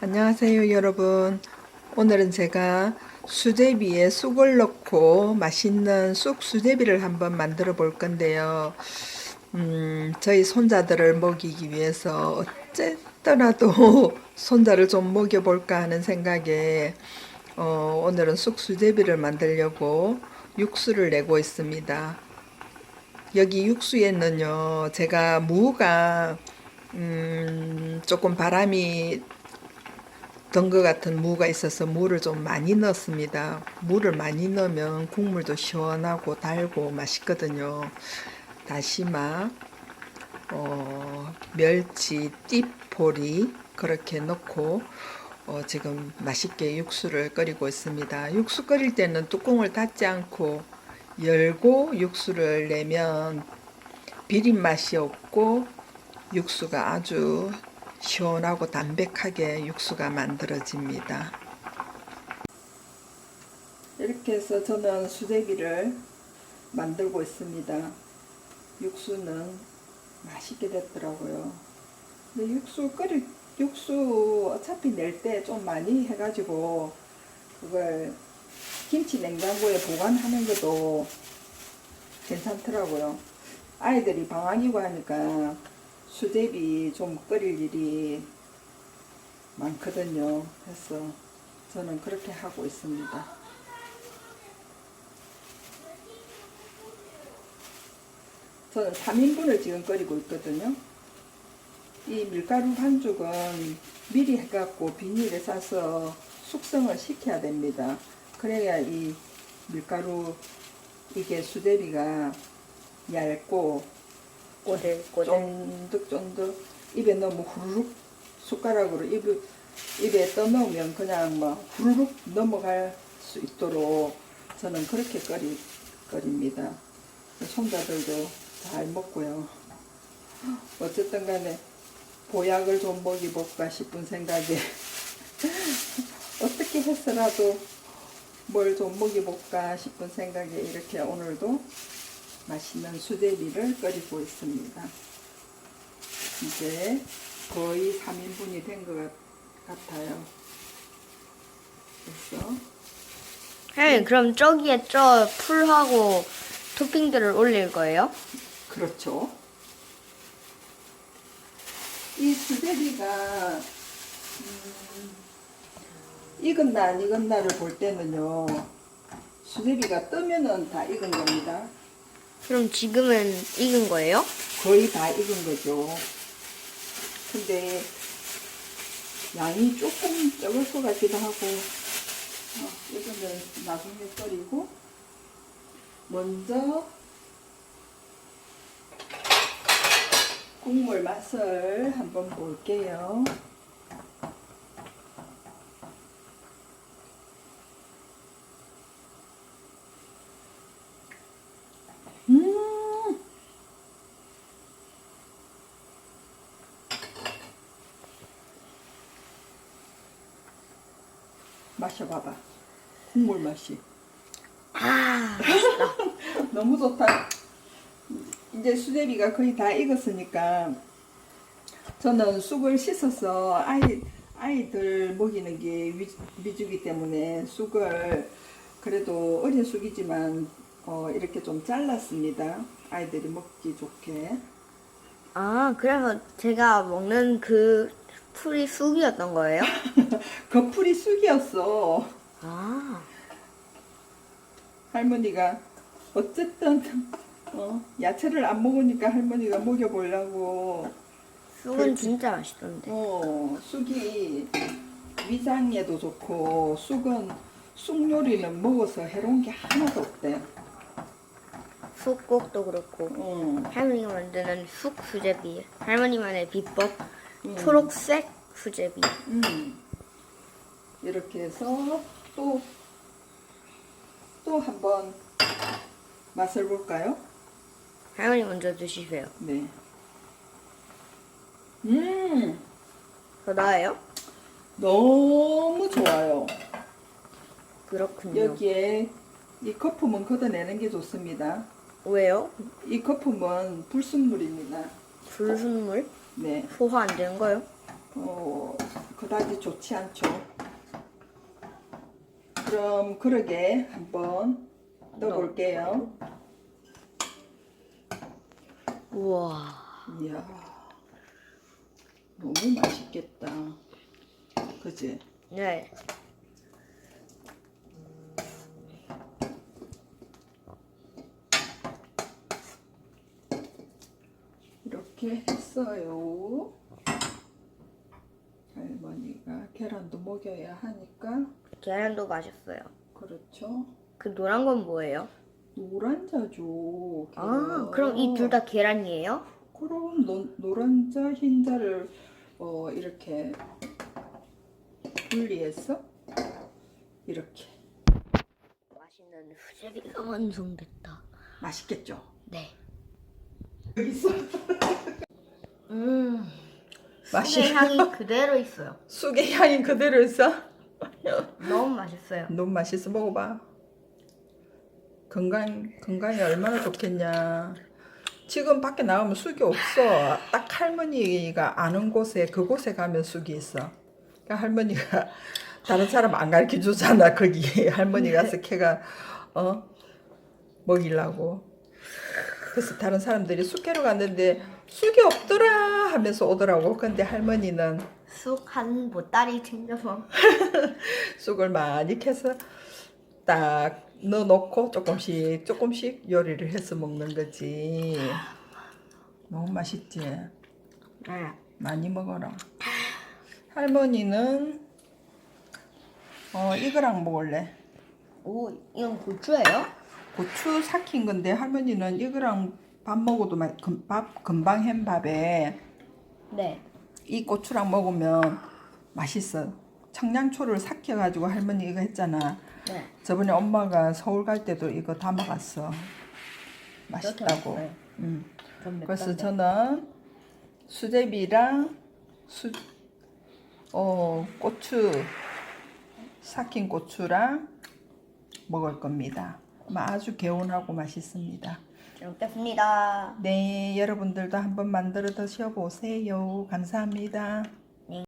안녕하세요 여러분. 오늘은 제가 수제비에 쑥을 넣고 맛있는 쑥 수제비를 한번 만들어 볼 건데요. 음, 저희 손자들을 먹이기 위해서 어쨌더라도 손자를 좀 먹여 볼까 하는 생각에 어, 오늘은 쑥 수제비를 만들려고 육수를 내고 있습니다. 여기 육수에는요 제가 무가 음, 조금 바람이 던것 같은 무가 있어서 무를 좀 많이 넣습니다. 무를 많이 넣으면 국물도 시원하고 달고 맛있거든요. 다시마, 어, 멸치, 띠포리 그렇게 넣고 어, 지금 맛있게 육수를 끓이고 있습니다. 육수 끓일 때는 뚜껑을 닫지 않고 열고 육수를 내면 비린 맛이 없고 육수가 아주 시원하고 담백하게 육수가 만들어집니다. 이렇게 해서 저는 수제비를 만들고 있습니다. 육수는 맛있게 됐더라고요. 근데 육수 끓일 육수 어차피 낼 때 좀 많이 해가지고 그걸 김치 냉장고에 보관하는 것도 괜찮더라고요. 아이들이 방학이고 하니까 수제비 좀 끓일 일이 많거든요. 그래서 저는 그렇게 하고 있습니다. 저는 3인분을 지금 끓이고 있거든요. 이 밀가루 반죽은 미리 해갖고 비닐에 싸서 숙성을 시켜야 됩니다. 그래야 이 밀가루 이게 수제비가 얇고 꼬들꼬들. 쫀득쫀득 입에 너무 후루룩 숟가락으로 입에, 입에 떠넣으면 그냥 뭐 후루룩 넘어갈 수 있도록 저는 그렇게 끓이, 끓입니다. 손자들도 잘 먹고요. 어쨌든 간에 보약을 좀 먹이볼까 싶은 생각에 어떻게 해서라도 뭘 좀 먹여볼까 싶은 생각에 이렇게 오늘도 맛있는 수제비를 끓이고 있습니다. 이제 거의 3인분이 된 것 같아요. 그래서 네, 그럼 저기에 저 풀하고 토핑들을 올릴 거예요? 그렇죠. 이 수제비가 음, 익은 날, 안 익은 날을 볼 때는요. 수제비가 뜨면은 다 익은 겁니다. 그럼 지금은 익은 거예요? 거의 다 익은 거죠. 근데 양이 조금 적을 것 같기도 하고 어, 이거는 나중에 끓이고 먼저 국물 맛을 한번 볼게요. 음, 마셔봐봐. 국물 맛이. 아, 너무 좋다. 이제 수제비가 거의 다 익었으니까 저는 쑥을 씻어서 아이 아이들 먹이는 게 위, 위주기 때문에 쑥을 그래도 어린 쑥이지만 어, 이렇게 좀 잘랐습니다. 아이들이 먹기 좋게. 아, 그래서 제가 먹는 그 풀이 쑥이었던 거예요? 겉풀이 쑥이었어. 아, 할머니가 어쨌든 어, 야채를 안 먹으니까 할머니가 먹여보려고 쑥은 그렇지. 진짜 맛있던데. 어, 쑥이 위장에도 좋고 쑥은 쑥 요리는 먹어서 해로운 게 하나도 없대. 쑥국도 그렇고. 어, 할머니가 만드는 쑥 수제비. 할머니만의 비법. 음. 초록색 수제비. 음. 이렇게 해서 또 또 한번 맛을 볼까요? 할머니 먼저 드시세요. 네. 음, 더 나아요? 너무 좋아요. 그렇군요. 여기에 이 거품은 걷어내는 게 좋습니다. 왜요? 이 거품은 불순물입니다. 불순물? 네. 소화 안 되는 거요? 어, 그 그다지 좋지 않죠. 그럼 그러게 한번 넣어볼게요. 우와. 이야, 너무 맛있겠다. 그지? 네. 이렇게 했어요. 할머니가 계란도 먹여야 하니까 계란도 맛있어요. 그렇죠. 그 노란 건 뭐예요? 노란자죠. 아. 그럼 이 둘 다 계란이에요? 그럼 노, 노란자 흰자를 어, 이렇게 분리해서 이렇게 맛있는 수제비가 완성됐다. 맛있겠죠. 네. 여기 있어. 음. 맛이 향이 그대로 있어요. 쑥의 향이 그대로 있어. 너무 맛있어요. 너무 맛있어 먹어봐. 건강 건강에 얼마나 좋겠냐. 지금 밖에 나가면 쑥이 없어. 딱 할머니가 아는 곳에 그곳에 가면 쑥이 있어. 그러니까 할머니가 다른 사람 안 가르쳐 주잖아. 거기 할머니 가서 걔가 어 먹이려고. 그래서 다른 사람들이 쑥캐러 갔는데 쑥이 없더라 하면서 오더라고. 근데 할머니는 쑥 한 보따리 챙겨서 쑥을 많이 캐서 딱 넣어놓고 조금씩 조금씩 요리를 해서 먹는 거지. 너무 맛있지? 네. 많이 먹어라. 할머니는 어 이거랑 먹을래. 오, 이건 고추예요? 고추 삭힌 건데 할머니는 이거랑 밥 먹어도 마, 금, 밥 금방 햄 밥에 네. 이 고추랑 먹으면 맛있어. 청양초를 삭혀가지고 할머니 이거 했잖아. 네. 저번에 엄마가 서울 갈 때도 이거 담아갔어. 맛있다고. 맛있어요. 음. 전 그래서 저는 수제비랑 수, 어, 고추, 삭힌 고추랑 먹을 겁니다. 아주 개운하고 맛있습니다. 잘 먹겠습니다. 네, 여러분들도 한번 만들어 드셔보세요. 감사합니다.